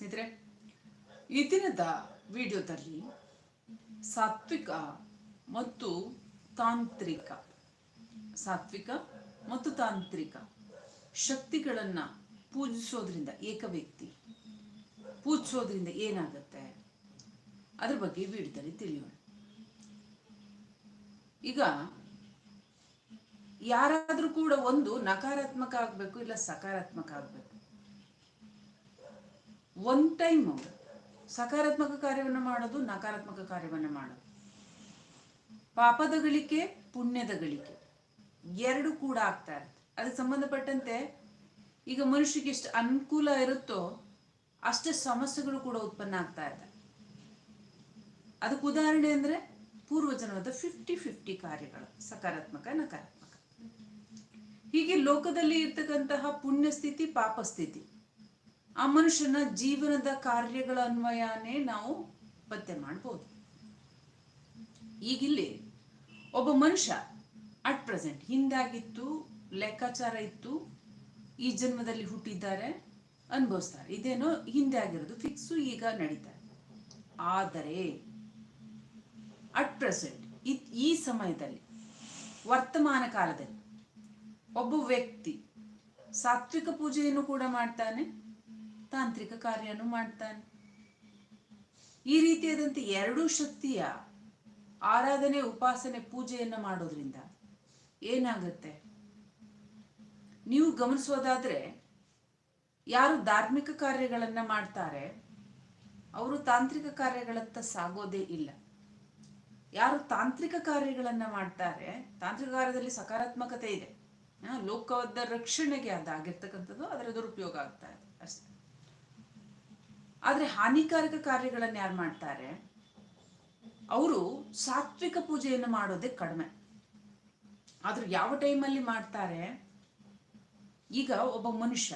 ಸ್ನೇಹಿತರೆ, ಈ ದಿನದ ವಿಡಿಯೋದಲ್ಲಿ ಸಾತ್ವಿಕ ಮತ್ತು ತಾಂತ್ರಿಕ, ಸಾತ್ವಿಕ ಮತ್ತು ತಾಂತ್ರಿಕ ಶಕ್ತಿಗಳನ್ನ ಪೂಜಿಸೋದ್ರಿಂದ ಏಕ ವ್ಯಕ್ತಿ, ಪೂಜಿಸೋದ್ರಿಂದ ಏನಾಗುತ್ತೆ? ಅದ್ರ ಬಗ್ಗೆ ವಿಡಿಯೋದಲ್ಲಿ ತಿಳಿಯೋಣ. ಈಗ ಯಾರಾದರೂ ಕೂಡ ಒಂದು ನಕಾರಾತ್ಮಕ ಆಗಬೇಕು ಇಲ್ಲ ಸಕಾರಾತ್ಮಕ ಆಗಬೇಕು. ಒನ್ ಟೈಮ್ ಸಕಾರಾತ್ಮಕ ಕಾರ್ಯವನ್ನು ಮಾಡೋದು, ನಕಾರಾತ್ಮಕ ಕಾರ್ಯವನ್ನು ಮಾಡೋದು. ಪಾಪದ ಗಳಿಕೆ ಪುಣ್ಯದ ಗಳಿಕೆ ಎರಡು ಕೂಡ ಆಗ್ತಾ ಇರುತ್ತೆ. ಅದಕ್ಕೆ ಸಂಬಂಧಪಟ್ಟಂತೆ ಈಗ ಮನುಷ್ಯಗೆ ಎಷ್ಟು ಅನುಕೂಲ ಇರುತ್ತೋ ಅಷ್ಟೇ ಸಮಸ್ಯೆಗಳು ಕೂಡ ಉತ್ಪನ್ನ ಆಗ್ತಾ ಇದೆ. ಅದಕ್ಕೆ ಉದಾಹರಣೆ ಅಂದರೆ ಪೂರ್ವಜನ್ಮದ ಫಿಫ್ಟಿ ಫಿಫ್ಟಿ ಕಾರ್ಯಗಳು, ಸಕಾರಾತ್ಮಕ, ನಕಾರಾತ್ಮಕ. ಹೀಗೆ ಲೋಕದಲ್ಲಿ ಇರ್ತಕ್ಕಂತಹ ಪುಣ್ಯ ಸ್ಥಿತಿ ಪಾಪ ಸ್ಥಿತಿ ಆ ಮನುಷ್ಯನ ಜೀವನದ ಕಾರ್ಯಗಳ ಅನ್ವಯನೇ ನಾವು ಪತ್ತೆ ಮಾಡ್ಬೋದು. ಈಗಿಲ್ಲಿ ಒಬ್ಬ ಮನುಷ್ಯ ಅಟ್ ಪ್ರೆಸೆಂಟ್ ಹಿಂದಾಗಿತ್ತು, ಲೆಕ್ಕಾಚಾರ ಇತ್ತು, ಈ ಜನ್ಮದಲ್ಲಿ ಹುಟ್ಟಿದ್ದಾರೆ, ಅನುಭವಿಸ್ತಾರೆ. ಇದೇನೋ ಹಿಂದೆ ಆಗಿರೋದು ಫಿಕ್ಸು ಈಗ ನಡೀತಾರೆ ಆದರೆ ಅಟ್ ಪ್ರೆಸೆಂಟ್ ಈ ಸಮಯದಲ್ಲಿ, ವರ್ತಮಾನ ಕಾಲದಲ್ಲಿ ಒಬ್ಬ ವ್ಯಕ್ತಿ ಸಾತ್ವಿಕ ಪೂಜೆಯನ್ನು ಕೂಡ ಮಾಡ್ತಾನೆ ತಾಂತ್ರಿಕ ಕಾರ್ಯನೂ ಮಾಡ್ತಾನೆ. ಈ ರೀತಿಯಾದಂತೆ ಎರಡೂ ಶಕ್ತಿಯ ಆರಾಧನೆ, ಉಪಾಸನೆ, ಪೂಜೆಯನ್ನು ಮಾಡೋದ್ರಿಂದ ಏನಾಗುತ್ತೆ? ನೀವು ಗಮನಿಸೋದಾದ್ರೆ ಯಾರು ಧಾರ್ಮಿಕ ಕಾರ್ಯಗಳನ್ನ ಮಾಡ್ತಾರೆ, ಅವರು ತಾಂತ್ರಿಕ ಕಾರ್ಯಗಳತ್ತ ಸಾಗೋದೇ ಇಲ್ಲ. ಯಾರು ತಾಂತ್ರಿಕ ಕಾರ್ಯಗಳನ್ನ ಮಾಡ್ತಾರೆ, ತಾಂತ್ರಿಕ ಕಾರ್ಯದಲ್ಲಿ ಸಕಾರಾತ್ಮಕತೆ ಇದೆ. ಲೋಕದ ರಕ್ಷಣೆಗೆ ಅದಾಗಿರ್ತಕ್ಕಂಥದ್ದು ಅದರ ದುರುಪಯೋಗ ಆಗ್ತಾ ಇದೆ. ಅಷ್ಟೇ. ಆದರೆ ಹಾನಿಕಾರಕ ಕಾರ್ಯಗಳನ್ನು ಯಾರು ಮಾಡ್ತಾರೆ? ಅವರು ಸಾತ್ವಿಕ ಪೂಜೆಯನ್ನು ಮಾಡೋದೇ ಕಡಿಮೆ. ಆದರೆ ಯಾವ ಟೈಮಲ್ಲಿ ಮಾಡ್ತಾರೆ? ಈಗ ಒಬ್ಬ ಮನುಷ್ಯ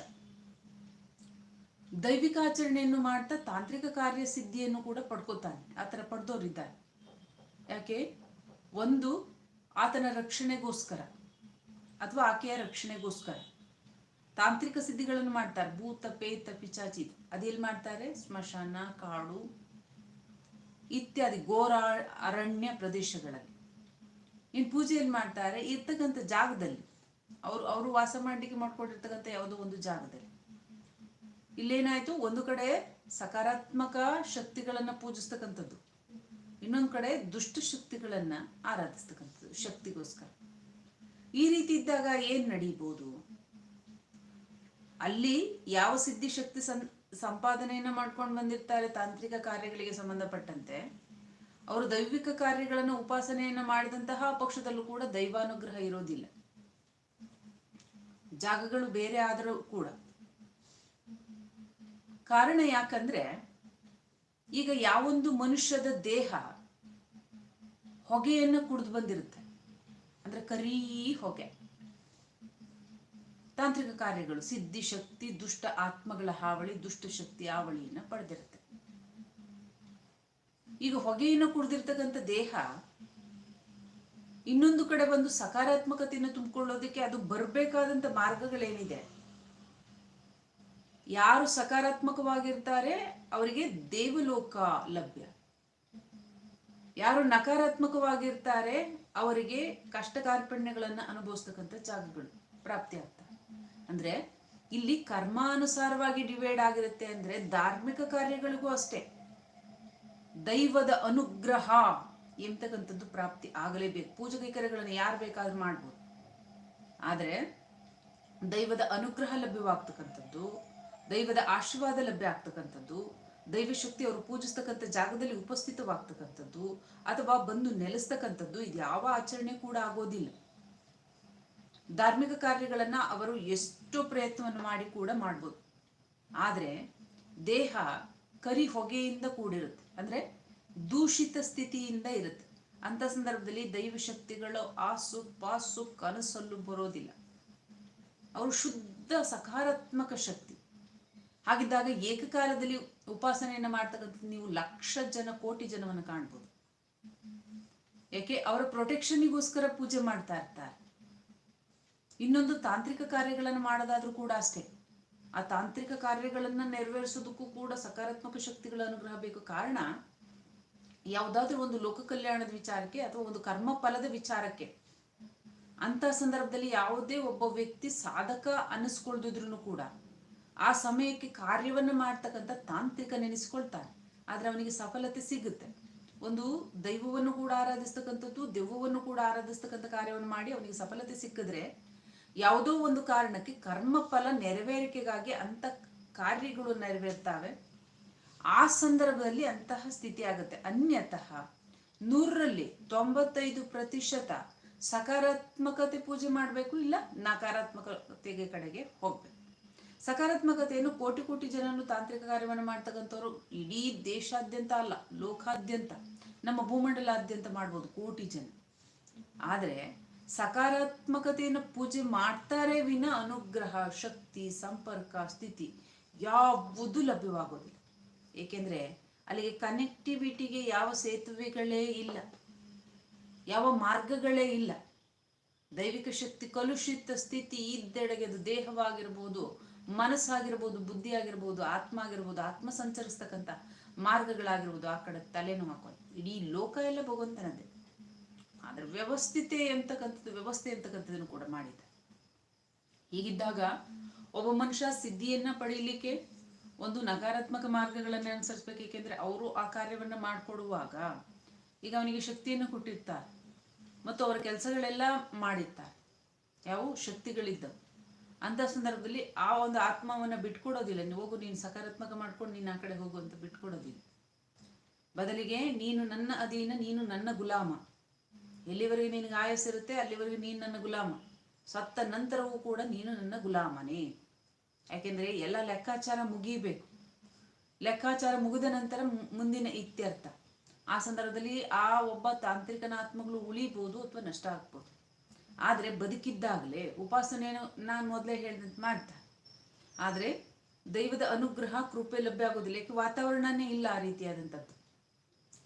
ದೈವಿಕ ಆಚರಣೆಯನ್ನು ಮಾಡ್ತಾ ತಾಂತ್ರಿಕ ಕಾರ್ಯ ಸಿದ್ಧಿಯನ್ನು ಕೂಡ ಪಡ್ಕೋತಾನೆ. ಆ ಥರ ಪಡೆದವರಿದ್ದಾರೆ ಯಾಕೆ? ಒಂದು, ಆತನ ರಕ್ಷಣೆಗೋಸ್ಕರ ಅಥವಾ ಆಕೆಯ ರಕ್ಷಣೆಗೋಸ್ಕರ ತಾಂತ್ರಿಕ ಸಿದ್ಧಿಗಳನ್ನು ಮಾಡ್ತಾರೆ. ಭೂತ, ಪೇತ ಪಿಚಾಚಿ ಅದೆಲ್ಲಿ ಮಾಡ್ತಾರೆ? ಸ್ಮಶಾನ, ಕಾಡು ಇತ್ಯಾದಿ ಘೋರ ಅರಣ್ಯ ಪ್ರದೇಶಗಳಲ್ಲಿ. ಇನ್ನು ಪೂಜೆಯಲ್ಲಿ ಮಾಡ್ತಾರೆ ಇರ್ತಕ್ಕಂಥ ಜಾಗದಲ್ಲಿ. ಅವರು ಅವರು ವಾಸ ಮಾಡಲಿಕ್ಕೆ ಮಾಡ್ಕೊಂಡಿರ್ತಕ್ಕಂಥ ಯಾವುದೋ ಒಂದು ಜಾಗದಲ್ಲಿ. ಇಲ್ಲೇನಾಯ್ತು? ಒಂದು ಕಡೆ ಸಕಾರಾತ್ಮಕ ಶಕ್ತಿಗಳನ್ನ ಪೂಜಿಸ್ತಕ್ಕಂಥದ್ದು. ಇನ್ನೊಂದು ಕಡೆ ದುಷ್ಟ ಶಕ್ತಿಗಳನ್ನ ಆರಾಧಿಸ್ತಕ್ಕಂಥದ್ದು ಶಕ್ತಿಗೋಸ್ಕರ. ಈ ರೀತಿ ಇದ್ದಾಗ ಏನ್ ನಡೀಬಹುದು ಅಲ್ಲಿ ಯಾವ ಸಿದ್ಧಿ ಶಕ್ತಿ ಸಂ ಸಂಪಾದನೆಯನ್ನ ಮಾಡ್ಕೊಂಡು ಬಂದಿರ್ತಾರೆ, ತಾಂತ್ರಿಕ ಕಾರ್ಯಗಳಿಗೆ ಸಂಬಂಧಪಟ್ಟಂತೆ. ಅವರು ದೈವಿಕ ಕಾರ್ಯಗಳನ್ನು ಉಪಾಸನೆಯನ್ನ ಮಾಡಿದಂತಹ ಪಕ್ಷದಲ್ಲೂ ಕೂಡ ದೈವಾನುಗ್ರಹ ಇರೋದಿಲ್ಲ. ಜಾಗಗಳು ಬೇರೆ ಆದರೂ ಕೂಡ. ಕಾರಣ ಯಾಕಂದ್ರೆ, ಈಗ ಯಾವೊಂದು ಮನುಷ್ಯದ ದೇಹ ಹೊಗೆಯನ್ನು ಕುಡಿದು ಬಂದಿರುತ್ತೆ. ಅಂದ್ರೆ ಕರೀ ಹೊಗೆ. ತಾಂತ್ರಿಕ ಕಾರ್ಯಗಳು, ಸಿದ್ಧಿ, ಶಕ್ತಿ, ದುಷ್ಟ ಆತ್ಮಗಳ ಹಾವಳಿ, ದುಷ್ಟ ಶಕ್ತಿ ಹಾವಳಿಯನ್ನ ಪಡೆದಿರುತ್ತೆ. ಈಗ ಹೊಗೆಯನ್ನು ಕುಡ್ದಿರ್ತಕ್ಕಂಥ ದೇಹ ಇನ್ನೊಂದು ಕಡೆ ಬಂದು ಸಕಾರಾತ್ಮಕತೆಯನ್ನು ತುಂಬಿಕೊಳ್ಳೋದಕ್ಕೆ ಅದು ಬರಬೇಕಾದಂತ ಮಾರ್ಗಗಳೇನಿದೆ? ಯಾರು ಸಕಾರಾತ್ಮಕವಾಗಿರ್ತಾರೆ ಅವರಿಗೆ ದೇವಲೋಕ ಲಭ್ಯ. ಯಾರು ನಕಾರಾತ್ಮಕವಾಗಿರ್ತಾರೆ ಅವರಿಗೆ ಕಷ್ಟ ಕಾರ್ಪಣ್ಯಗಳನ್ನ ಅನುಭವಿಸ್ತಕ್ಕಂಥ ಜಾಗಗಳು, ಪ್ರಾಪ್ತಿ ಆಗ್ತವೆ. ಅಂದ್ರೆ ಇಲ್ಲಿ ಕರ್ಮಾನುಸಾರವಾಗಿ ಡಿವೈಡ್ ಆಗಿರುತ್ತೆ ಅಂದ್ರೆ ಧಾರ್ಮಿಕ ಕಾರ್ಯಗಳಿಗೂ ಅಷ್ಟೇ. ದೈವದ ಅನುಗ್ರಹ ಎಂತಕ್ಕಂಥದ್ದು ಪ್ರಾಪ್ತಿ ಆಗಲೇಬೇಕು. ಪೂಜೆ ಕೈಕರ್ಯಗಳನ್ನು ಯಾರು ಬೇಕಾದ್ರೂ ಮಾಡ್ಬೋದು. ಆದರೆ ದೈವದ ಅನುಗ್ರಹ ಲಭ್ಯವಾಗ್ತಕ್ಕಂಥದ್ದು, ದೈವದ ಆಶೀರ್ವಾದ ಲಭ್ಯ ಆಗ್ತಕ್ಕಂಥದ್ದು, ದೈವ ಶಕ್ತಿ ಅವರು ಪೂಜಿಸ್ತಕ್ಕಂಥ ಜಾಗದಲ್ಲಿ ಉಪಸ್ಥಿತವಾಗ್ತಕ್ಕಂಥದ್ದು ಅಥವಾ ಬಂದು ನೆಲೆಸ್ತಕ್ಕಂಥದ್ದು ಇದು ಯಾವ ಆಚರಣೆ ಕೂಡ ಆಗೋದಿಲ್ಲ. ಧಾರ್ಮಿಕ ಕಾರ್ಯಗಳನ್ನು ಅವರು ಎಷ್ಟು ಪ್ರಯತ್ನವನ್ನು ಮಾಡಿ ಕೂಡ ಮಾಡ್ಬೋದು. ಆದರೆ ದೇಹ ಕರಿ ಹೊಗೆಯಿಂದ ಕೂಡಿರುತ್ತೆ. ಅಂದ್ರೆ ದೂಷಿತ ಸ್ಥಿತಿಯಿಂದ ಇರುತ್ತೆ. ಅಂತ ಸಂದರ್ಭದಲ್ಲಿ ದೈವ ಶಕ್ತಿಗಳು ಆಸು ಪಾಸು ಕನಸಲ್ಲೂ ಬರೋದಿಲ್ಲ. ಅವರು ಶುದ್ಧ ಸಕಾರಾತ್ಮಕ ಶಕ್ತಿ. ಹಾಗಿದ್ದಾಗ ಏಕಕಾಲದಲ್ಲಿ ಉಪಾಸನೆಯನ್ನು ಮಾಡ್ತಕ್ಕಂಥ ನೀವು ಲಕ್ಷ ಜನ, ಕೋಟಿ ಜನವನ್ನು ಕಾಣ್ಬೋದು. ಯಾಕೆ? ಅವರ ಪ್ರೊಟೆಕ್ಷನ್ಗೋಸ್ಕರ ಪೂಜೆ ಮಾಡ್ತಾ ಇರ್ತಾರೆ. ಇನ್ನೊಂದು ತಾಂತ್ರಿಕ ಕಾರ್ಯಗಳನ್ನು ಮಾಡೋದಾದ್ರೂ ಕೂಡ ಅಷ್ಟೇ. ಆ ತಾಂತ್ರಿಕ ಕಾರ್ಯಗಳನ್ನು ನೆರವೇರಿಸೋದಕ್ಕೂ ಕೂಡ ಸಕಾರಾತ್ಮಕ ಶಕ್ತಿಗಳ ಅನುಗ್ರಹ ಬೇಕು. ಕಾರಣ, ಯಾವುದಾದ್ರೂ ಒಂದು ಲೋಕ ಕಲ್ಯಾಣದ ವಿಚಾರಕ್ಕೆ ಅಥವಾ ಒಂದು ಕರ್ಮ ಫಲದ ವಿಚಾರಕ್ಕೆ ಅಂತ ಸಂದರ್ಭದಲ್ಲಿ ಯಾವುದೇ ಒಬ್ಬ ವ್ಯಕ್ತಿ ಸಾಧಕ ಅನ್ನಿಸ್ಕೊಳ್ದಿದ್ರು ಕೂಡ ಆ ಸಮಯಕ್ಕೆ ಕಾರ್ಯವನ್ನು ಮಾಡ್ತಕ್ಕಂಥ ತಾಂತ್ರಿಕ ನೆನೆಸ್ಕೊಳ್ತಾರೆ ಆದ್ರೆ ಅವನಿಗೆ ಸಫಲತೆ ಸಿಗುತ್ತೆ. ಒಂದು ದೈವವನ್ನು ಕೂಡ ಆರಾಧಿಸ್ತಕ್ಕಂಥದ್ದು, ದೆವ್ವವನ್ನು ಕೂಡ ಆರಾಧಿಸ್ತಕ್ಕಂಥ ಕಾರ್ಯವನ್ನು ಮಾಡಿ ಅವನಿಗೆ ಸಫಲತೆ ಸಿಕ್ಕಿದ್ರೆ ಯಾವುದೋ ಒಂದು ಕಾರಣಕ್ಕೆ ಕರ್ಮಫಲ ನೆರವೇರಿಕೆಗಾಗಿ ಅಂತ ಕಾರ್ಯಗಳು ನೆರವೇರ್ತಾವೆ. ಆ ಸಂದರ್ಭದಲ್ಲಿ ಅಂತಹ ಸ್ಥಿತಿ ಆಗುತ್ತೆ. ಅನ್ಯತಃ ನೂರರಲ್ಲಿ ತೊಂಬತ್ತೈದು ಪ್ರತಿಶತ ಸಕಾರಾತ್ಮಕತೆ ಪೂಜೆ ಮಾಡಬೇಕು ಇಲ್ಲ ನಕಾರಾತ್ಮಕತೆಗೆ ಕಡೆಗೆ ಹೋಗ್ಬೇಕು. ಸಕಾರಾತ್ಮಕತೆಯನ್ನು ಕೋಟಿ ಕೋಟಿ ಜನರು ತಾಂತ್ರಿಕ ಕಾರ್ಯವನ್ನು ಮಾಡ್ತಕ್ಕಂಥವ್ರು ಇಡೀ ದೇಶಾದ್ಯಂತ ಅಲ್ಲ, ಲೋಕಾದ್ಯಂತ, ನಮ್ಮ ಭೂಮಂಡಲಾದ್ಯಂತ ಮಾಡ್ಬೋದು ಕೋಟಿ ಜನ. ಆದರೆ ಸಕಾರಾತ್ಮಕತೆಯನ್ನು ಪೂಜೆ ಮಾಡ್ತಾರೆ ವಿನ ಅನುಗ್ರಹ, ಶಕ್ತಿ, ಸಂಪರ್ಕ, ಸ್ಥಿತಿ ಯಾವುದು ಲಭ್ಯವಾಗೋದಿಲ್ಲ. ಏಕೆಂದ್ರೆ ಅಲ್ಲಿಗೆ ಕನೆಕ್ಟಿವಿಟಿಗೆ ಯಾವ ಸೇತುವೆಗಳೇ ಇಲ್ಲ, ಯಾವ ಮಾರ್ಗಗಳೇ ಇಲ್ಲ. ದೈವಿಕ ಶಕ್ತಿ ಕಲುಷಿತ ಸ್ಥಿತಿ ಇದ್ದೆಡೆಗೆ ಅದು ದೇಹವಾಗಿರ್ಬೋದು, ಮನಸ್ಸಾಗಿರ್ಬೋದು ಬುದ್ಧಿ ಆಗಿರ್ಬೋದು ಆತ್ಮ ಆಗಿರ್ಬೋದು ಆತ್ಮ ಸಂಚರಿಸ್ತಕ್ಕಂಥ ಮಾರ್ಗಗಳಾಗಿರ್ಬೋದು, ಆ ಕಡೆ ತಲೆನೂ ಹಾಕೋದು. ಇಡೀ ಲೋಕ ಎಲ್ಲ ಭಗವಂತನದೇ. ಆದರೆ ವ್ಯವಸ್ಥಿತೆ ಅಂತಕ್ಕಂಥದ್ದು ವ್ಯವಸ್ಥೆ ಅಂತಕ್ಕಂಥದ್ದನ್ನು ಕೂಡ ಮಾಡಿದೆ. ಹೀಗಿದ್ದಾಗ ಒಬ್ಬ ಮನುಷ್ಯ ಸಿದ್ಧಿಯನ್ನ ಪಡೀಲಿಕ್ಕೆ ಒಂದು ನಕಾರಾತ್ಮಕ ಮಾರ್ಗಗಳನ್ನು ಅನುಸರಿಸ್ಬೇಕು, ಏಕೆಂದ್ರೆ ಅವರು ಆ ಕಾರ್ಯವನ್ನ ಮಾಡಿಕೊಡುವಾಗ ಈಗ ಅವನಿಗೆ ಶಕ್ತಿಯನ್ನು ಕೊಟ್ಟಿರ್ತಾರೆ ಮತ್ತು ಅವರ ಕೆಲಸಗಳೆಲ್ಲ ಮಾಡಿರ್ತಾರೆ. ಯಾವ ಶಕ್ತಿಗಳಿದ್ದವು. ಅಂತ ಸಂದರ್ಭದಲ್ಲಿ ಆ ಒಂದು ಆತ್ಮವನ್ನ ಬಿಟ್ಕೊಡೋದಿಲ್ಲ. ನೀವು ಹೋಗು, ನೀನು ಸಕಾರಾತ್ಮಕ ಮಾಡ್ಕೊಂಡು ನೀನು ಆ ಕಡೆ ಹೋಗು ಅಂತ ಬಿಟ್ಕೊಡೋದಿಲ್ಲ. ಬದಲಿಗೆ ನೀನು ನನ್ನ ಅಧೀನ, ನೀನು ನನ್ನ ಗುಲಾಮ. ಎಲ್ಲಿವರೆಗೆ ನಿನಗೆ ಆಯಸ್ಸಿರುತ್ತೆ ಅಲ್ಲಿವರೆಗೆ ನೀನು ನನ್ನ ಗುಲಾಮ. ಸತ್ತ ನಂತರವೂ ಕೂಡ ನೀನು ನನ್ನ ಗುಲಾಮನೇ. ಯಾಕೆಂದ್ರೆ ಎಲ್ಲ ಲೆಕ್ಕಾಚಾರ ಮುಗಿಬೇಕು. ಲೆಕ್ಕಾಚಾರ ಮುಗಿದ ನಂತರ ಮುಂದಿನ ಇತ್ಯರ್ಥ. ಆ ಸಂದರ್ಭದಲ್ಲಿ ಆ ಒಬ್ಬ ತಾಂತ್ರಿಕನಾತ್ಮಗಳು ಉಳಿಬಹುದು ಅಥವಾ ನಷ್ಟ ಆಗ್ಬೋದು. ಆದರೆ ಬದುಕಿದ್ದಾಗಲೇ ಉಪಾಸನೆಯನ್ನು ನಾನು ಮೊದಲೇ ಹೇಳಿದಂತೆ ಮಾಡ್ತಾರೆ ಆದರೆ ದೈವದ ಅನುಗ್ರಹ, ಕೃಪೆ ಲಭ್ಯ ಆಗೋದಿಲ್ಲ. ಯಾಕೆ? ವಾತಾವರಣನೇ ಇಲ್ಲ ಆ ರೀತಿಯಾದಂಥದ್ದು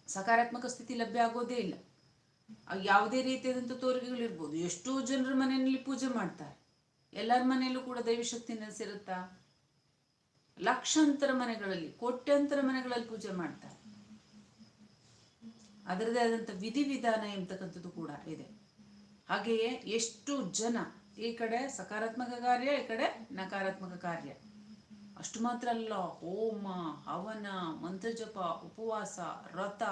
ಸಕಾರಾತ್ಮಕ ಸ್ಥಿತಿ ಲಭ್ಯ ಆಗೋದೇ ಇಲ್ಲ. ಯಾವುದೇ ರೀತಿಯಾದಂಥ ತೋರಿಕೆಗಳಿರ್ಬೋದು ಎಷ್ಟೋ ಜನರ ಮನೆಯಲ್ಲಿ ಪೂಜೆ ಮಾಡ್ತಾರೆ. ಎಲ್ಲರ ಮನೆಯಲ್ಲೂ ಕೂಡ ದೈವಶಕ್ತಿ ನೆಲೆಸಿರುತ್ತಾ? ಲಕ್ಷಾಂತರ ಮನೆಗಳಲ್ಲಿ, ಕೋಟ್ಯಾಂತರ ಮನೆಗಳಲ್ಲಿ ಪೂಜೆ ಮಾಡ್ತಾರೆ. ಅದರದೇ ಆದಂಥ ವಿಧಿವಿಧಾನ ಎಂಬತಕ್ಕಂಥದ್ದು ಕೂಡ ಇದೆ. ಹಾಗೆಯೇ ಎಷ್ಟು ಜನ ಈ ಕಡೆ ಸಕಾರಾತ್ಮಕ ಕಾರ್ಯ, ಈ ಕಡೆ ನಕಾರಾತ್ಮಕ ಕಾರ್ಯ. ಅಷ್ಟು ಮಾತ್ರ ಅಲ್ಲ, ಹೋಮ, ಹವನ, ಮಂತ್ರಜಪ, ಉಪವಾಸ ವ್ರತ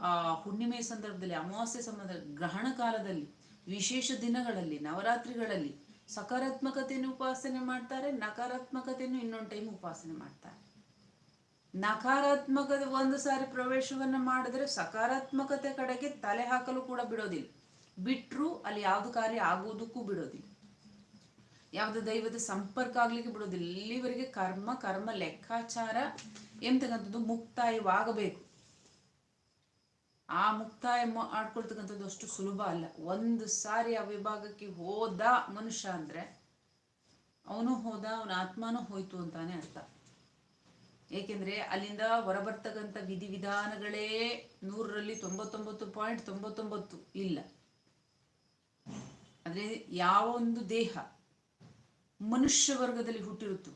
ಆ, ಹುಣ್ಣಿಮೆ ಸಂದರ್ಭದಲ್ಲಿ ಅಮಾವಾಸ್ಯೆ ಸಂಬಂಧ ಗ್ರಹಣ ಕಾಲದಲ್ಲಿ ವಿಶೇಷ ದಿನಗಳಲ್ಲಿ ನವರಾತ್ರಿಗಳಲ್ಲಿ ಸಕಾರಾತ್ಮಕತೆಯನ್ನು ಉಪಾಸನೆ ಮಾಡ್ತಾರೆ ನಕಾರಾತ್ಮಕತೆಯನ್ನು ಇನ್ನೊಂದು ಟೈಮ್ ಉಪಾಸನೆ ಮಾಡ್ತಾರೆ. ನಕಾರಾತ್ಮಕತೆ ಒಂದು ಸಾರಿ ಪ್ರವೇಶವನ್ನ ಮಾಡಿದ್ರೆ ಸಕಾರಾತ್ಮಕತೆ ಕಡೆಗೆ ತಲೆ ಹಾಕಲು ಕೂಡ ಬಿಡೋದಿಲ್ಲ. ಬಿಟ್ರು ಅಲ್ಲಿ ಯಾವುದು ಕಾರ್ಯ ಆಗುವುದಕ್ಕೂ ಬಿಡೋದಿಲ್ಲ. ಯಾವುದು ದೈವದ ಸಂಪರ್ಕ ಆಗ್ಲಿಕ್ಕೆ ಬಿಡೋದಿಲ್ಲ. ಇಲ್ಲಿವರೆಗೆ ಕರ್ಮ ಕರ್ಮ ಲೆಕ್ಕಾಚಾರ ಎಂತಕ್ಕಂಥದ್ದು ಮುಕ್ತಾಯವಾಗಬೇಕು. ಆ ಮುಕ್ತಾಯ ಮಾಡ್ಕೊಳ್ತಕ್ಕಂಥದ್ದು ಅಷ್ಟು ಸುಲಭ ಅಲ್ಲ. ಒಂದು ಸಾರಿ ಆ ವಿಭಾಗಕ್ಕೆ ಹೋದ ಮನುಷ್ಯ ಅಂದ್ರೆ ಅವನು ಹೋದ, ಅವನ ಆತ್ಮನೂ ಹೋಯ್ತು ಅಂತಾನೆ ಅರ್ಥ. ಏಕೆಂದರೆ ಅಲ್ಲಿಂದ ಹೊರಬರ್ತಕ್ಕಂಥ ವಿಧಿವಿಧಾನಗಳೇ ನೂರರಲ್ಲಿ ತೊಂಬತ್ತೊಂಬತ್ತು ಪಾಯಿಂಟ್ ತೊಂಬತ್ತೊಂಬತ್ತು ಇಲ್ಲ. ಅಂದ್ರೆ ಯಾವ ಒಂದು ದೇಹ ಮನುಷ್ಯ ವರ್ಗದಲ್ಲಿ ಹುಟ್ಟಿರುತ್ತೋ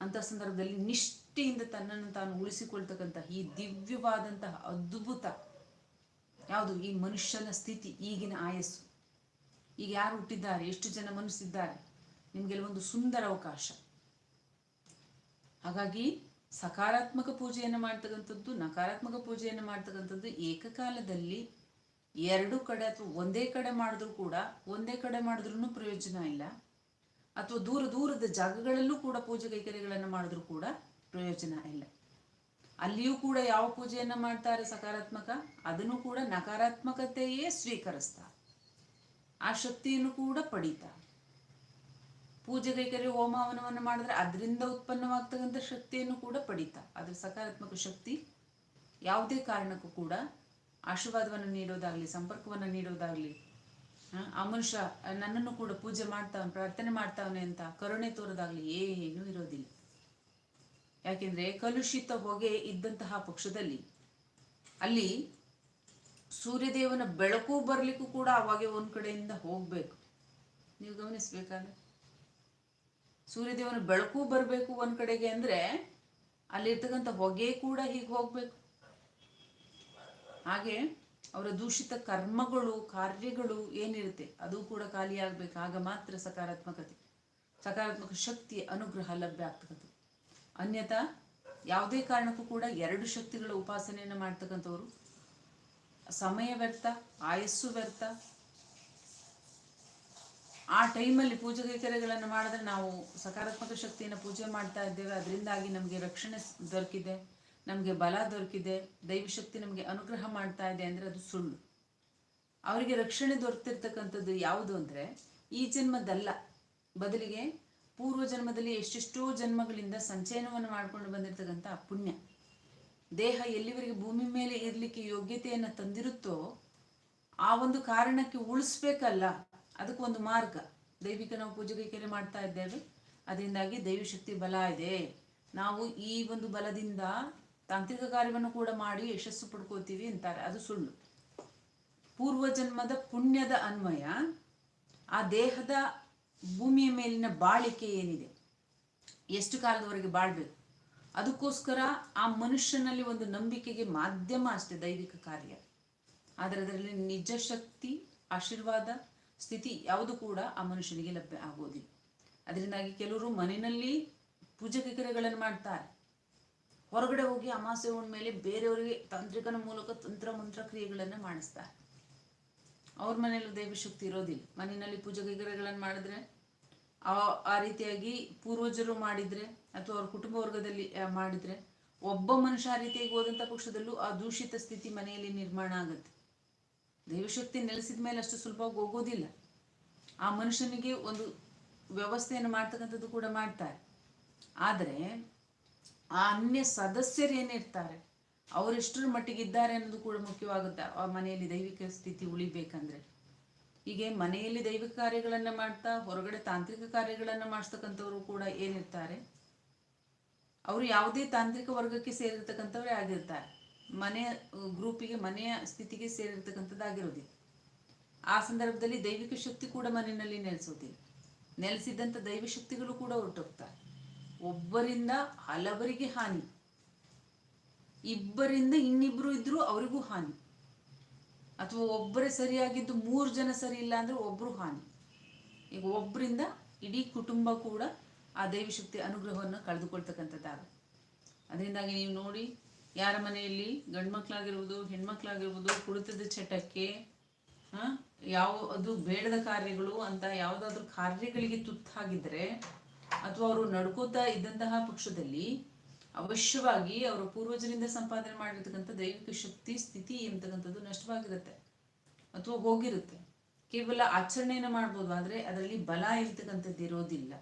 ಅಂತ ಸಂದರ್ಭದಲ್ಲಿ ನಿಷ್ಠೆಯಿಂದ ತನ್ನನ್ನು ತಾನು ಉಳಿಸಿಕೊಳ್ತಕ್ಕಂತಹ ಈ ದಿವ್ಯವಾದಂತಹ ಅದ್ಭುತ ಯಾವುದು? ಈ ಮನುಷ್ಯನ ಸ್ಥಿತಿ, ಈಗಿನ ಆಯಸ್ಸು. ಈಗ ಯಾರು ಹುಟ್ಟಿದ್ದಾರೆ? ಎಷ್ಟು ಜನ ಮನಸ್ಸಿದ್ದಾರೆ? ನಿಮಗೆಲ್ಲ ಒಂದು ಸುಂದರ ಅವಕಾಶ. ಹಾಗಾಗಿ ಸಕಾರಾತ್ಮಕ ಪೂಜೆಯನ್ನು ಮಾಡ್ತಕ್ಕಂಥದ್ದು, ನಕಾರಾತ್ಮಕ ಪೂಜೆಯನ್ನು ಮಾಡ್ತಕ್ಕಂಥದ್ದು ಏಕಕಾಲದಲ್ಲಿ ಎರಡು ಕಡೆ ಅಥವಾ ಒಂದೇ ಕಡೆ ಮಾಡಿದ್ರು ಕೂಡ, ಒಂದೇ ಕಡೆ ಮಾಡಿದ್ರೂ ಪ್ರಯೋಜನ ಇಲ್ಲ. ಅಥವಾ ದೂರ ದೂರದ ಜಾಗಗಳಲ್ಲೂ ಕೂಡ ಪೂಜೆ ಕೈಕರ್ಯಗಳನ್ನು ಮಾಡಿದ್ರು ಕೂಡ ಪ್ರಯೋಜನ ಇಲ್ಲ. ಅಲ್ಲಿಯೂ ಕೂಡ ಯಾವ ಪೂಜೆಯನ್ನು ಮಾಡ್ತಾರೆ ಸಕಾರಾತ್ಮಕ? ಅದನ್ನು ಕೂಡ ನಕಾರಾತ್ಮಕತೆಯೇ ಸ್ವೀಕರಿಸ್ತಾರೆ ಆ ಶಕ್ತಿಯನ್ನು ಕೂಡ ಪಡಿತಾ. ಪೂಜೆ ಕೈಕರಿ ಹೋಮ ಮಾಡಿದ್ರೆ ಅದರಿಂದ ಉತ್ಪನ್ನವಾಗ್ತಕ್ಕಂಥ ಶಕ್ತಿಯನ್ನು ಕೂಡ ಪಡೀತಾ. ಅದರ ಸಕಾರಾತ್ಮಕ ಶಕ್ತಿ ಯಾವುದೇ ಕಾರಣಕ್ಕೂ ಕೂಡ ಆಶೀರ್ವಾದವನ್ನು ನೀಡೋದಾಗ್ಲಿ, ಸಂಪರ್ಕವನ್ನು ನೀಡೋದಾಗ್ಲಿ ಆ ಮನುಷ್ಯ ನನ್ನನ್ನು ಕೂಡ ಪೂಜೆ ಮಾಡ್ತಾವನೆ, ಪ್ರಾರ್ಥನೆ ಮಾಡ್ತಾವನೆ ಅಂತ ಕರುಣೆ ತೋರೋದಾಗ್ಲಿ ಏನೂ ಇರೋದಿಲ್ಲ. ಯಾಕೆಂದ್ರೆ ಕಲುಷಿತ ಹೊಗೆ ಇದ್ದಂತಹ ಪಕ್ಷದಲ್ಲಿ ಅಲ್ಲಿ ಸೂರ್ಯದೇವನ ಬೆಳಕು ಬರ್ಲಿಕ್ಕೂ ಕೂಡ ಅವಾಗೆ ಒಂದ್ ಕಡೆಯಿಂದ ಹೋಗ್ಬೇಕು. ನೀವು ಗಮನಿಸ್ಬೇಕಾದ್ರೆ? ಸೂರ್ಯದೇವನ ಬೆಳಕು ಬರಬೇಕು ಒಂದ್ ಕಡೆಗೆ ಅಂದ್ರೆ ಅಲ್ಲಿರ್ತಕ್ಕಂಥ ಹೊಗೆ ಕೂಡ ಹೀಗೆ ಹೋಗ್ಬೇಕು. ಹಾಗೆ ಅವರ ದೂಷಿತ ಕರ್ಮಗಳು, ಕಾರ್ಯಗಳು ಏನಿರುತ್ತೆ ಅದು ಕೂಡ ಖಾಲಿಯಾಗಬೇಕು. ಆಗ ಮಾತ್ರ ಸಕಾರಾತ್ಮಕತೆ, ಸಕಾರಾತ್ಮಕ ಶಕ್ತಿ, ಅನುಗ್ರಹ ಲಭ್ಯ ಆಗ್ತಕ್ಕಂಥದ್ದು. ಅನ್ಯಥಾ, ಯಾವುದೇ ಕಾರಣಕ್ಕೂ ಕೂಡ ಎರಡು ಶಕ್ತಿಗಳ ಉಪಾಸನೆಯನ್ನು ಮಾಡ್ತಕ್ಕಂಥವ್ರು. ಸಮಯ ವ್ಯರ್ಥ, ಆಯಸ್ಸು ವ್ಯರ್ಥ. ಆ ಟೈಮಲ್ಲಿ ಪೂಜೆ ಕೈಕರ್ಯಗಳನ್ನು ಮಾಡಿದ್ರೆ ನಾವು ಸಕಾರಾತ್ಮಕ ಶಕ್ತಿಯನ್ನು ಪೂಜೆ ಮಾಡ್ತಾ ಇದ್ದೇವೆ. ಅದರಿಂದಾಗಿ ನಮಗೆ ರಕ್ಷಣೆ ದೊರಕಿದೆ, ನಮಗೆ ಬಲ ದೊರಕಿದೆ ದೈವಶಕ್ತಿ ನಮಗೆ ಅನುಗ್ರಹ ಮಾಡ್ತಾ ಇದೆ ಅಂದರೆ ಅದು ಸುಳ್ಳು. ಅವರಿಗೆ ರಕ್ಷಣೆ ದೊರೆತಿರ್ತಕ್ಕಂಥದ್ದು ಯಾವುದು ಅಂದರೆ ಈ ಜನ್ಮದಲ್ಲ. ಬದಲಿಗೆ ಪೂರ್ವ ಜನ್ಮದಲ್ಲಿ ಎಷ್ಟೆಷ್ಟೋ ಜನ್ಮಗಳಿಂದ ಸಂಚಯನವನ್ನು ಮಾಡಿಕೊಂಡು ಬಂದಿರತಕ್ಕಂಥ ಪುಣ್ಯ. ದೇಹ ಎಲ್ಲಿವರೆಗೆ ಭೂಮಿ ಮೇಲೆ ಇರಲಿಕ್ಕೆ ಯೋಗ್ಯತೆಯನ್ನು ತಂದಿರುತ್ತೋ ಆ ಒಂದು ಕಾರಣಕ್ಕೆ ಉಳಿಸ್ಬೇಕಲ್ಲ, ಅದಕ್ಕೆ ಒಂದು ಮಾರ್ಗ. ದೈವಿಕ ನಾವು ಪೂಜೆ ಕೈಕರ್ಯ ಮಾಡ್ತಾ ಇದ್ದೇವೆ. ಅದರಿಂದಾಗಿ ದೈವಶಕ್ತಿ ಬಲ ಇದೆ. ನಾವು ಈ ಒಂದು ಬಲದಿಂದ ತಾಂತ್ರಿಕ ಕಾರ್ಯವನ್ನು ಕೂಡ ಮಾಡಿ ಯಶಸ್ಸು ಪಡ್ಕೋತೀವಿ ಅಂತಾರೆ. ಅದು ಸುಳ್ಳು. ಪೂರ್ವ ಜನ್ಮದ ಪುಣ್ಯದ ಅನ್ವಯ, ಆ ದೇಹದ ಭೂಮಿಯ ಮೇಲಿನ ಬಾಳಿಕೆ ಏನಿದೆ? ಎಷ್ಟು ಕಾಲದವರೆಗೆ ಬಾಳ್ಬೇಕು? ಅದಕ್ಕೋಸ್ಕರ ಆ ಮನುಷ್ಯನಲ್ಲಿ ಒಂದು ನಂಬಿಕೆಗೆ ಮಾಧ್ಯಮ ಅಷ್ಟೇ ದೈವಿಕ ಕಾರ್ಯ. ಆದರೆ ಅದರಲ್ಲಿ ನಿಜ ಶಕ್ತಿ, ಆಶೀರ್ವಾದ, ಸ್ಥಿತಿ ಯಾವುದು ಕೂಡ ಆ ಮನುಷ್ಯನಿಗೆ ಲಭ್ಯ ಆಗೋದಿಲ್ಲ. ಅದರಿಂದಾಗಿ ಕೆಲವರು ಮನೆಯಲ್ಲಿ ಪೂಜೆ ಕೈಕರ್ಯಗಳನ್ನು ಮಾಡ್ತಾರೆ. ಹೊರಗಡೆ ಹೋಗಿ ಅಮಾಸೆ ಮೇಲೆ ಬೇರೆಯವರಿಗೆ ತಾಂತ್ರಿಕನ ಮೂಲಕ ತಂತ್ರ ಮಂತ್ರ ಕ್ರಿಯೆಗಳನ್ನು ಮಾಡಿಸ್ತಾರೆ. ಅವ್ರ ಮನೆಯಲ್ಲೂ ದೈವಶಕ್ತಿ ಇರೋದಿಲ್ಲ. ಮನೆಯಲ್ಲಿ ಪೂಜೆ ಕೈಕರ್ಯಗಳನ್ನು ಮಾಡಿದ್ರೆ, ಆ ರೀತಿಯಾಗಿ ಪೂರ್ವಜರು ಮಾಡಿದ್ರೆ, ಅಥವಾ ಅವ್ರ ಕುಟುಂಬ ವರ್ಗದಲ್ಲಿ ಮಾಡಿದ್ರೆ, ಒಬ್ಬ ಮನುಷ್ಯ ಆ ರೀತಿಯಾಗಿ ಹೋದಂಥ ಪಕ್ಷದಲ್ಲೂ ಆ ದೂಷಿತ ಸ್ಥಿತಿ ಮನೆಯಲ್ಲಿ ನಿರ್ಮಾಣ ಆಗುತ್ತೆ. ದೈವಶಕ್ತಿ ನೆಲೆಸಿದ ಮೇಲೆ ಅಷ್ಟು ಸುಲಭವಾಗಿ ಹೋಗೋದಿಲ್ಲ. ಆ ಮನುಷ್ಯನಿಗೆ ಒಂದು ವ್ಯವಸ್ಥೆಯನ್ನು ಮಾಡ್ತಕ್ಕಂಥದ್ದು ಕೂಡ ಮಾಡ್ತಾರೆ. ಆದರೆ, ಆ ಅನ್ಯ ಸದಸ್ಯರು ಏನಿರ್ತಾರೆ? ಅವರೆಷ್ಟರ ಮಟ್ಟಿಗೆ ಇದ್ದಾರೆ ಅನ್ನೋದು ಕೂಡ ಮುಖ್ಯವಾಗುತ್ತೆ. ಆ ಮನೆಯಲ್ಲಿ ದೈವಿಕ ಸ್ಥಿತಿ ಉಳಿಬೇಕಂದ್ರೆ. ಹೀಗೆ ಮನೆಯಲ್ಲಿ ದೈವಿಕ ಕಾರ್ಯಗಳನ್ನು ಮಾಡ್ತಾ ಹೊರಗಡೆ ತಾಂತ್ರಿಕ ಕಾರ್ಯಗಳನ್ನು ಮಾಡಿಸ್ತಕ್ಕಂಥವ್ರು ಕೂಡ ಏನಿರ್ತಾರೆ? ಅವರು ಯಾವುದೇ ತಾಂತ್ರಿಕ ವರ್ಗಕ್ಕೆ ಸೇರಿರ್ತಕ್ಕಂಥವರೇ ಆಗಿರ್ತಾರೆ. ಮನೆಯ ಗ್ರೂಪಿಗೆ, ಮನೆಯ ಸ್ಥಿತಿಗೆ ಸೇರಿರ್ತಕ್ಕಂಥದ್ದಾಗಿರೋದಿಲ್ಲ. ಆ ಸಂದರ್ಭದಲ್ಲಿ ದೈವಿಕ ಶಕ್ತಿ ಕೂಡ ಮನೆಯಲ್ಲಿ ನೆಲೆಸೋದಿಲ್ಲ. ನೆಲೆಸಿದಂಥ ದೈವ ಶಕ್ತಿಗಳು ಕೂಡ ಹೊರಟೋಗ್ತಾರೆ ಒಬ್ಬರಿಂದ ಹಲವರಿಗೆ ಹಾನಿ. ಇಬ್ಬರಿಂದ ಇನ್ನಿಬ್ರು ಇದ್ರು ಅವರಿಗೂ ಹಾನಿ. ಅಥವಾ ಒಬ್ಬರೇ ಸರಿಯಾಗಿದ್ದು ಮೂರು ಜನ ಸರಿ ಇಲ್ಲ ಅಂದ್ರೆ ಒಬ್ರು ಹಾನಿ. ಈಗ ಒಬ್ಬರಿಂದ ಇಡೀ ಕುಟುಂಬ ಕೂಡ ಆ ದೈವಶಕ್ತಿ ಅನುಗ್ರಹವನ್ನು ಕಳೆದುಕೊಳ್ತಕ್ಕಂಥದ್ದಾಗ. ಅದರಿಂದಾಗಿ ನೀವು ನೋಡಿ, ಯಾರ ಮನೆಯಲ್ಲಿ ಗಂಡು ಮಕ್ಕಳಾಗಿರ್ಬೋದು ಹೆಣ್ಮಕ್ಳಾಗಿರ್ಬೋದು ಕುಡಿತದ ಚಟಕ್ಕೆ ಯಾವ, ಅದು ಬೇಡದ ಕಾರ್ಯಗಳು ಅಂತ ಯಾವುದಾದ್ರೂ ಕಾರ್ಯಗಳಿಗೆ ತುತ್ತಾಗಿದ್ದರೆ ಅಥವಾ ಅವರು ನಡ್ಕೋತಾ ಇದ್ದಂತಹ ಪಕ್ಷದಲ್ಲಿ ಅವಶ್ಯವಾಗಿ ಅವರ ಪೂರ್ವಜರಿಂದ ಸಂಪಾದನೆ ಮಾಡಿರ್ತಕ್ಕಂಥ ದೈವಿಕ ಶಕ್ತಿ, ಸ್ಥಿತಿ ಎಂತಕ್ಕಂಥದ್ದು ನಷ್ಟವಾಗಿರುತ್ತೆ. ಅಥವಾ ಹೋಗಿರುತ್ತೆ. ಕೇವಲ ಆಚರಣೆಯನ್ನು ಮಾಡ್ಬೋದು, ಆದರೆ ಅದರಲ್ಲಿ ಬಲ ಇರ್ತಕ್ಕಂಥದ್ದು ಇರೋದಿಲ್ಲ.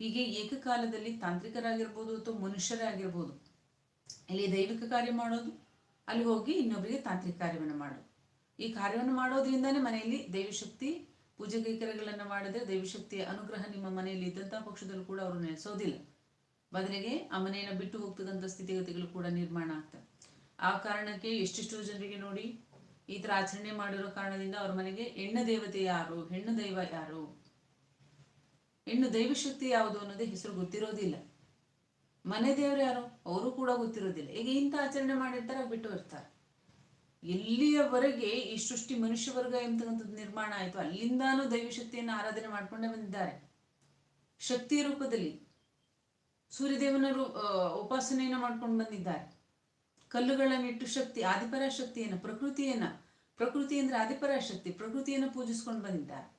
ಹೀಗೆ ಏಕಕಾಲದಲ್ಲಿ ತಾಂತ್ರಿಕರಾಗಿರ್ಬೋದು ಅಥವಾ ಮನುಷ್ಯರೇ ಆಗಿರ್ಬೋದು ಇಲ್ಲಿ ದೈವಿಕ ಕಾರ್ಯ ಮಾಡೋದು, ಅಲ್ಲಿ ಹೋಗಿ ಇನ್ನೊಬ್ಬರಿಗೆ ತಾಂತ್ರಿಕ ಕಾರ್ಯವನ್ನು ಮಾಡೋದು. ಈ ಕಾರ್ಯವನ್ನು ಮಾಡೋದ್ರಿಂದಾನೇ ಮನೆಯಲ್ಲಿ ದೈವಶಕ್ತಿ, ಪೂಜೆ ಕೈಕರ್ಯಗಳನ್ನು ಮಾಡಿದ್ರೆ ದೈವಶಕ್ತಿಯ ಅನುಗ್ರಹ ನಿಮ್ಮ ಮನೆಯಲ್ಲಿ ಇದ್ದಂತಹ ಪಕ್ಷದಲ್ಲೂ ಕೂಡ ಅವರು ನೆಲೆಸೋದಿಲ್ಲ. ಬದಲಿಗೆ ಆ ಮನೆಯನ್ನು ಬಿಟ್ಟು ಹೋಗ್ತಕ್ಕಂಥ ಸ್ಥಿತಿಗತಿಗಳು ಕೂಡ ನಿರ್ಮಾಣ ಆಗ್ತವೆ. ಆ ಕಾರಣಕ್ಕೆ ಎಷ್ಟೆಷ್ಟೋ ಜನರಿಗೆ ನೋಡಿ ಈ ಥರ ಆಚರಣೆ ಮಾಡಿರೋ ಕಾರಣದಿಂದ ಅವ್ರ ಮನೆಗೆ ಹೆಣ್ಣು ದೇವತೆ ಯಾರು, ಹೆಣ್ಣು ದೈವ ಯಾರು, ಹೆಣ್ಣು ದೈವಶಕ್ತಿ ಯಾವುದು ಅನ್ನೋದೇ ಹೆಸರು ಗೊತ್ತಿರೋದಿಲ್ಲ. ಮನೆ ದೇವರು ಯಾರು? ಅವರು ಕೂಡ ಗೊತ್ತಿರೋದಿಲ್ಲ. ಈಗ ಇಂಥ ಆಚರಣೆ ಮಾಡಿರ್ತಾರೆ ಬಿಟ್ಟು ಇರ್ತಾರೆ ಎಲ್ಲಿಯವರೆಗೆ ಈ ಸೃಷ್ಟಿ ಮನುಷ್ಯ ವರ್ಗ ಎಂತಕ್ಕಂಥದ್ದು ನಿರ್ಮಾಣ ಆಯಿತು. ಅಲ್ಲಿಂದಾನು ದೈವಶಕ್ತಿಯನ್ನು ಆರಾಧನೆ ಮಾಡ್ಕೊಂಡೇ ಬಂದಿದ್ದಾರೆ. ಶಕ್ತಿ ರೂಪದಲ್ಲಿ. ಸೂರ್ಯದೇವನ ರೂ- ಆ, ಉಪಾಸನೆಯನ್ನು ಮಾಡ್ಕೊಂಡು ಬಂದಿದ್ದಾರೆ. ಕಲ್ಲುಗಳನ್ನಿಟ್ಟು ಶಕ್ತಿ ಆದಿಪರ ಶಕ್ತಿಯನ್ನು ಪ್ರಕೃತಿಯನ್ನ ಪ್ರಕೃತಿ ಅಂದ್ರೆ ಆದಿಪರ ಶಕ್ತಿ ಪ್ರಕೃತಿಯನ್ನು ಪೂಜಿಸ್ಕೊಂಡು ಬಂದಿದ್ದಾರೆ.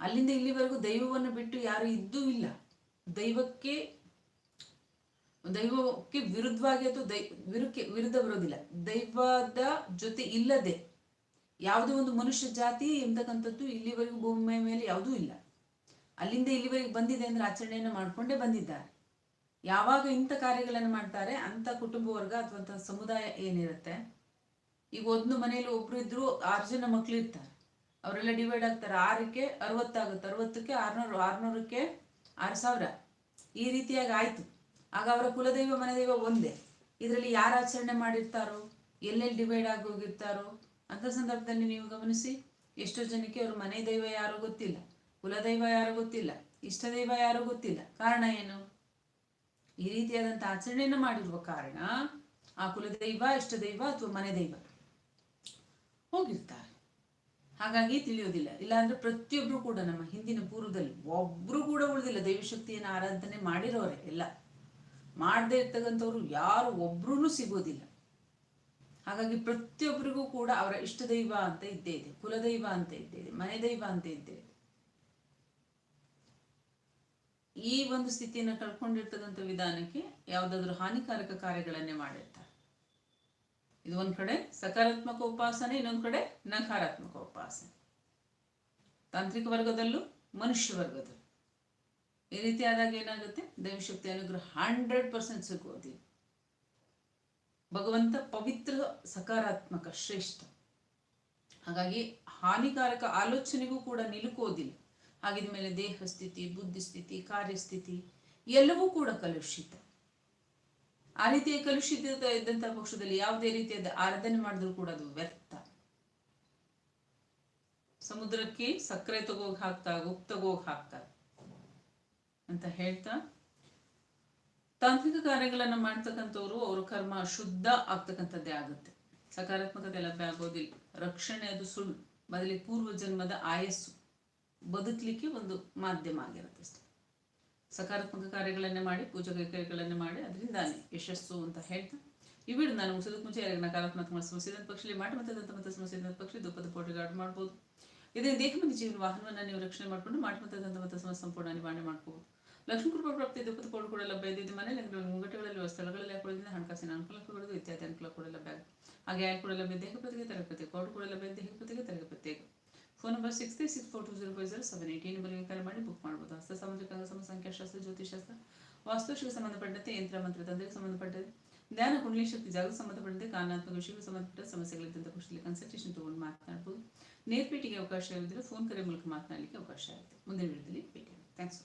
ಅಲ್ಲಿಂದ ಇಲ್ಲಿವರೆಗೂ ದೈವವನ್ನು ಬಿಟ್ಟು ಯಾರು ಇದ್ದೂ ಇಲ್ಲ. ದೈವಕ್ಕೆ ದೈವಕ್ಕೆ ವಿರುದ್ಧವಾಗಿ ಅಥವಾ ದೈ ವಿರುಕ್ಕೆ ವಿರುದ್ಧ ಬರೋದಿಲ್ಲ. ದೈವದ ಜೊತೆ ಇಲ್ಲದೆ ಯಾವುದೇ ಒಂದು ಮನುಷ್ಯ ಜಾತಿ ಎಂತಕ್ಕಂಥದ್ದು ಇಲ್ಲಿವರೆಗೂ ಭೂಮಿಯ ಮೇಲೆ ಯಾವುದೂ ಇಲ್ಲ. ಅಲ್ಲಿಂದ ಇಲ್ಲಿವರೆಗೆ ಬಂದಿದೆ ಅಂದ್ರೆ ಆಚರಣೆಯನ್ನು ಮಾಡಿಕೊಂಡೇ ಬಂದಿದ್ದಾರೆ. ಯಾವಾಗ ಇಂಥ ಕಾರ್ಯಗಳನ್ನು ಮಾಡ್ತಾರೆ ಅಂತ ಕುಟುಂಬ ವರ್ಗ ಅಥವಾ ಸಮುದಾಯ ಏನಿರುತ್ತೆ? ಈಗ ಒಂದು ಮನೆಯಲ್ಲಿ ಒಬ್ರು ಇದ್ರು ಆರು ಜನ ಮಕ್ಳು ಇರ್ತಾರೆ. ಅವರೆಲ್ಲ ಡಿವೈಡ್ ಆಗ್ತಾರೆ. ಆರಕ್ಕೆ ಅರವತ್ತಾಗುತ್ತೆ. ಅರವತ್ತಕ್ಕೆ ಆರ್ನೂರು, ಆರ್ನೂರಕ್ಕೆ ಆರು ಸಾವಿರ. ಈ ರೀತಿಯಾಗಿ ಆಯ್ತು. ಆಗ ಅವರ ಕುಲದೈವ, ಮನೆದೈವ ಒಂದೇ. ಇದರಲ್ಲಿ ಯಾರು ಆಚರಣೆ ಮಾಡಿರ್ತಾರೋ, ಎಲ್ಲೆಲ್ಲಿ ಡಿವೈಡ್ ಆಗಿ ಹೋಗಿರ್ತಾರೋ ಅಂತ ಸಂದರ್ಭದಲ್ಲಿ ನೀವು ಗಮನಿಸಿ, ಎಷ್ಟೋ ಜನಕ್ಕೆ ಅವ್ರ ಮನೆ ದೈವ ಯಾರೋ ಗೊತ್ತಿಲ್ಲ. ಕುಲದೈವ ಯಾರು ಗೊತ್ತಿಲ್ಲ, ಇಷ್ಟದೈವ ಯಾರು ಗೊತ್ತಿಲ್ಲ. ಕಾರಣ ಏನು? ಈ ರೀತಿಯಾದಂಥ ಆಚರಣೆಯನ್ನು ಮಾಡಿರುವ ಕಾರಣ ಆ ಕುಲದೈವ, ಇಷ್ಟದೈವ ಅಥವಾ ಮನೆ ದೈವ ಹೋಗಿರ್ತಾರೆ. ಹಾಗಾಗಿ ತಿಳಿಯೋದಿಲ್ಲ. ಇಲ್ಲಾಂದ್ರೆ ಪ್ರತಿಯೊಬ್ರು ಕೂಡ ನಮ್ಮ ಹಿಂದಿನ ಪೂರ್ವದಲ್ಲಿ ಒಬ್ರು ಕೂಡ ಉಳಿದಿಲ್ಲ. ದೈವಶಕ್ತಿಯನ್ನು ಆರಾಧನೆ ಮಾಡಿರೋರೆ ಎಲ್ಲ. ಮಾಡದೇ ಇರ್ತಕ್ಕಂಥವ್ರು ಯಾರು ಒಬ್ರು ಸಿಗೋದಿಲ್ಲ. ಹಾಗಾಗಿ ಪ್ರತಿಯೊಬ್ಬರಿಗೂ ಕೂಡ ಅವರ ಇಷ್ಟ ದೈವ ಅಂತ ಇದ್ದೇ ಇದೆ. ಕುಲದೈವ ಅಂತ ಇದ್ದೇ ಇದೆ. ಮನೆ ದೈವ ಅಂತ ಇದ್ದೇ ಇದೆ. ಈ ಒಂದು ಸ್ಥಿತಿಯನ್ನು ಕಳ್ಕೊಂಡಿರ್ತಕ್ಕಂಥ ವಿಧಾನಕ್ಕೆ ಯಾವುದಾದ್ರೂ ಹಾನಿಕಾರಕ ಕಾರ್ಯಗಳನ್ನೇ ಮಾಡಿರ್ತಾರೆ. ಇದು ಒಂದ್ ಕಡೆ ಸಕಾರಾತ್ಮಕ ಉಪಾಸನೆ, ಇನ್ನೊಂದು ಕಡೆ ನಕಾರಾತ್ಮಕ ಉಪಾಸನೆ. ತಾಂತ್ರಿಕ ವರ್ಗದಲ್ಲೂ ಮನುಷ್ಯ ವರ್ಗದಲ್ಲೂ. ಈ ರೀತಿ ಆದಾಗ ಏನಾಗುತ್ತೆ? ದೈವಶಕ್ತಿ ಅನುಗ್ರಹ ಹಂಡ್ರೆಡ್ ಪರ್ಸೆಂಟ್ ಸಿಗೋದಿಲ್ಲ ಭಗವಂತ ಪವಿತ್ರ, ಸಕಾರಾತ್ಮಕ, ಶ್ರೇಷ್ಠ. ಹಾಗಾಗಿ ಹಾನಿಕಾರಕ ಆಲೋಚನೆಗೂ ಕೂಡ ನಿಲುಕೋದಿಲ್ಲ. ಹಾಗಿದ ಮೇಲೆ ದೇಹ ಸ್ಥಿತಿ, ಬುದ್ಧಿ ಸ್ಥಿತಿ ಕಾರ್ಯಸ್ಥಿತಿ ಎಲ್ಲವೂ ಕೂಡ ಕಲುಷಿತ. ಆ ರೀತಿಯ ಕಲುಷಿತ ಇದ್ದಂತಹ ಪಕ್ಷದಲ್ಲಿ ಯಾವುದೇ ರೀತಿಯಾದ ಆರಾಧನೆ ಮಾಡಿದ್ರು ಕೂಡ ಅದು ವ್ಯರ್ಥ. ಸಮುದ್ರಕ್ಕೆ ಸಕ್ಕರೆ ತಗೋಗ್ ಹಾಕ್ತಾ ತಗೋಗ್ ಹಾಕ್ತಾ ಅಂತ ಹೇಳ್ತಾ, ತಾಂತ್ರಿಕ ಕಾರ್ಯಗಳನ್ನ ಮಾಡ್ತಕ್ಕಂಥವ್ರು ಅವ್ರ ಕರ್ಮ ಶುದ್ಧ ಆಗ್ತಕ್ಕಂಥದ್ದೇ ಆಗುತ್ತೆ. ಸಕಾರಾತ್ಮಕತೆ ಲಭ್ಯ ಆಗೋದಿಲ್ಲ. ರಕ್ಷಣೆ ಅದು ಸುಳ್ಳು. ಬದಲಿ ಪೂರ್ವ ಜನ್ಮದ ಆಯಸ್ಸು. ಬದುಕಲಿಕ್ಕೆ ಒಂದು ಮಾಧ್ಯಮ ಆಗಿರುತ್ತೆ ಅಷ್ಟೆ. ಸಕಾರಾತ್ಮಕ ಕಾರ್ಯಗಳನ್ನೇ ಮಾಡಿ, ಪೂಜಾ ಕೈಕರ್ಯಗಳನ್ನೇ ಮಾಡಿ, ಅದರಿಂದಾನೆ ಯಶಸ್ಸು ಅಂತ ಹೇಳ್ತಾ. ಈ ವಿಡಿಯೋ ನಾನು ಮುಗಿಸೋದಕ್ಕೆ ಮುಂಚೆ ಯಾರಿಗೆ ನಕಾರಾತ್ಮಕ ಸಮಸ್ಯೆ ಪಕ್ಷದಲ್ಲಿ ಮಾಡಿ ಮತ್ತೆ ದಂತ ಸಮಸ್ಯೆ ಇದ್ದ ಪಕ್ಷ, ದುಪ್ಪದ ಪೋಟಿ ಗಾರ್ಡ್ ಮಾಡ್ಬೋದು. ಇದೇ ದೇಹ ಮತ್ತು ಜೀವನ ವಾಹನವನ್ನು ನೀವು ರಕ್ಷಣೆ ಮಾಡಿಕೊಂಡು ಮಾಡಿ ಮತ್ತೆ ದಂತ ಮತ್ತು ಸಮಸ್ಯೆ ಸಂಪೂರ್ಣ ನಿವಾರಣೆ ಮಾಡ್ಕೋಬಹುದು. ಲಕ್ಷ್ಮೀ ಕೃಪಾ ಪ್ರಾಪ್ತಿ ದುಪ್ಪದ ಪೋಟು ಕೂಡ ಲಭ್ಯ ಇದೆ. ಮನೆಯಲ್ಲಿ ಮುಂಗಟ್ಟುಗಳಲ್ಲಿ ಸ್ಥಳಗಳಲ್ಲಿ ಹಾಕೊಳ್ಳೋದ್ರಿಂದ ಹಣಕಾಸಿನ ಅನುಕೂಲ ಕೊಡೋದು ಇತ್ಯಾದಿ ಅನುಕೂಲ ಕೂಡ ಲಭ್ಯ ಹಾಗೆ ಯಾರು ಕೂಡ ಲಭ್ಯ, ದೇಹ ಪ್ರತಿಗೆ, ತರಗತಿ, ಕೋಡ್ ಕೂಡ ಲಭ್ಯ, ದೇಹ ಪ್ರತಿಗೆ, ತರಗತಿ phone number six three six four two zero five zero seven eight ಈ ನಂಬರ್ಗೆ ಕರೆ ಮಾಡಿ ಬುಕ್ ಮಾಡ್ಬೋದು. ಹಸ್ತ ಸಾಮಾಜಿಕ ಸಂಖ್ಯಾಶಾಸ್ತ್ರ ಜ್ಯೋತಿಷಾಸ್ತ್ರ ವಾಸ್ತುಶಿಗೆ ಸಂಬಂಧಪಟ್ಟಂತೆ, ಯಂತ್ರ, ಮಂತ್ರ ತಂತ್ರಕ್ಕೆ ಸಂಬಂಧಪಟ್ಟಂತೆ ಧ್ಯಾನ ಕುಂಡಲಿ, ಶಕ್ತಿ, ಜಾಗಕ್ಕೆ ಸಂಬಂಧಪಟ್ಟಂತೆ, ಕಾರಣಾತ್ಮಕ ವಿಷಯಕ್ಕೆ ಸಂಬಂಧಪಟ್ಟ ಸಮಸ್ಯೆಗಳಿದ್ದಂಥ ಪಕ್ಷದಲ್ಲಿ ಕನ್ಸಲ್ಟೇಷನ್ ತಗೊಂಡು ಮಾತನಾಡ್ಬೋದು. ನೇರ್ಪೇಟಿಗೆ ಅವಕಾಶ ಇಲ್ಲದಿದ್ದರೆ ಫೋನ್ ಕರೆ ಮೂಲಕ ಮಾತನಾಡಲಿಕ್ಕೆ ಅವಕಾಶ ಆಗುತ್ತೆ. ಮುಂದಿನ ವಿಡಿಯೋದಲ್ಲಿ ಭೇಟಿ ಥ್ಯಾಂಕ್ಸ್